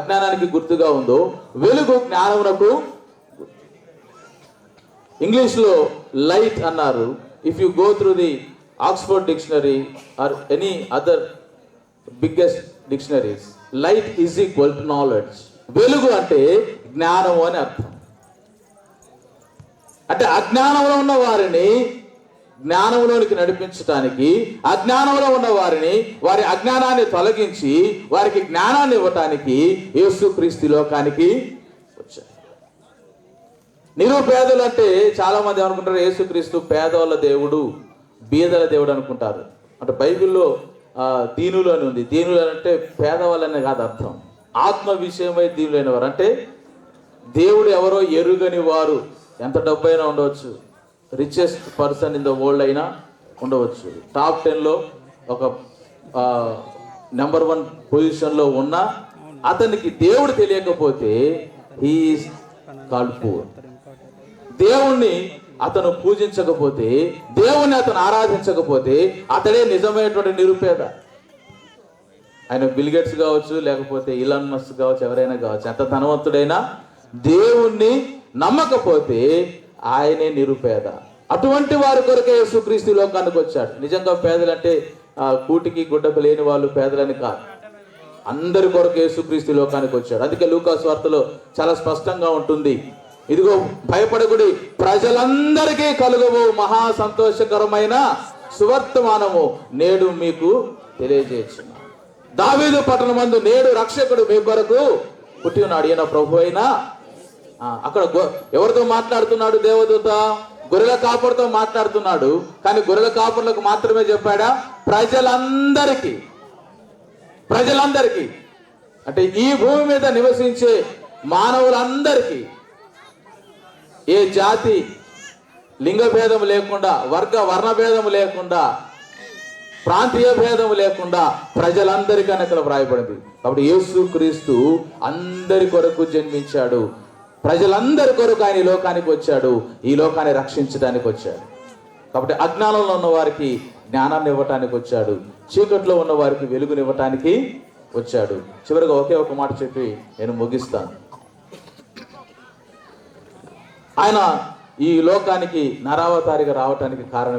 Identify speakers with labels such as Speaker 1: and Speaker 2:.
Speaker 1: అజ్ఞానానికి గుర్తుగా ఉందో వెలుగు జ్ఞానమునకు ఇంగ్లీష్లో లైట్ అన్నారు. If you go through the Oxford dictionary or any other biggest dictionaries light is equal to knowledge వెలుగు అంటే జ్ఞానము అని అర్థం. అంటే అజ్ఞానంలో ఉన్న వారిని జ్ఞానంలోనికి నడిపించటానికి అజ్ఞానంలో ఉన్న వారిని వారి అజ్ఞానాన్ని తొలగించి వారికి జ్ఞానాన్ని ఇవ్వటానికి యేసుక్రీస్తు లోకానికి వచ్చారు. నిరుపేదలు అంటే చాలా మంది అనుకుంటారు యేసుక్రీస్తు పేదవాళ్ళ దేవుడు బీదల దేవుడు అనుకుంటారు. అంటే బైబిల్లో దీనులు అని ఉంది. దీనులు అంటే పేదవాళ్ళనే కాదు అర్థం. ఆత్మ విషయమై దీనులైన వారు అంటే దేవుడు ఎవరో ఎరుగని వారు. ఎంత డబ్బు అయినా ఉండవచ్చు. Richest person in the world అయినా ఉండవచ్చు. టాప్ టెన్లో ఒక నెంబర్ వన్ పొజిషన్లో ఉన్న అతనికి దేవుడు తెలియకపోతే ఈ కాల్డ్ పూర్ దేవుణ్ణి అతను పూజించకపోతే దేవుణ్ణి అతను ఆరాధించకపోతే అతడే నిజమైనటువంటి నిరుపేద. ఆయన బిల్గేట్స్ కావచ్చు లేకపోతే ఇలాన్ మస్క్ కావచ్చు ఎవరైనా కావచ్చు ఎంత ధనవంతుడైనా దేవుణ్ణి నమ్మకపోతే ఆయనే నిరుపేద. అటువంటి వారి కొరకే యేసుక్రీస్తు లోకానికి వచ్చాడు. నిజంగా పేదలంటే కూటికి గుడ్డకు లేని వాళ్ళు పేదలని కాదు. అందరి కొరకు యేసుక్రీస్తు లోకానికి వచ్చాడు. అందుకే లూకాస్ వార్తలో చాలా స్పష్టంగా ఉంటుంది. ఇదిగో భయపడకుడి. ప్రజలందరికీ కలుగవు మహా సంతోషకరమైన సువర్తమానము. నేడు మీకు తెలియజేస్తున్నాను దావీదు పట్టణమందు నేడు రక్షకుడు మీ కొరకు పుట్టి ఉన్నాడు. ఈయన ప్రభు అయినా అక్కడ ఎవరితో మాట్లాడుతున్నాడు దేవదూత? గొర్రెల కాపురతో మాట్లాడుతున్నాడు. కానీ గొర్రెల కాపుర్లకు మాత్రమే చెప్పాడా? ప్రజలందరికీ. ప్రజలందరికీ. అంటే ఈ భూమి మీద నివసించే మానవులందరికీ ఏ జాతి లింగ భేదం లేకుండా వర్గ వర్ణ భేదం లేకుండా ప్రాంతీయ భేదం లేకుండా ప్రజలందరికీ అని ఇక్కడ వ్రాయబడింది. కాబట్టి యేసు క్రీస్తు అందరి కొరకు జన్మించాడు. ప్రజలందరి కొరకు ఆయన ఈ లోకానికి వచ్చాడు ఈ లోకాన్ని రక్షించడానికి వచ్చాడు. కాబట్టి అజ్ఞానంలో ఉన్న వారికి జ్ఞానాన్ని ఇవ్వటానికి వచ్చాడు చీకట్లో ఉన్న వారికి వెలుగునివ్వటానికి వచ్చాడు. చివరిగా ఒకే ఒక మాట చెప్పి నేను ముగిస్తాను. ఆయన ఈ లోకానికి నరావతారిగా రావటానికి కారణం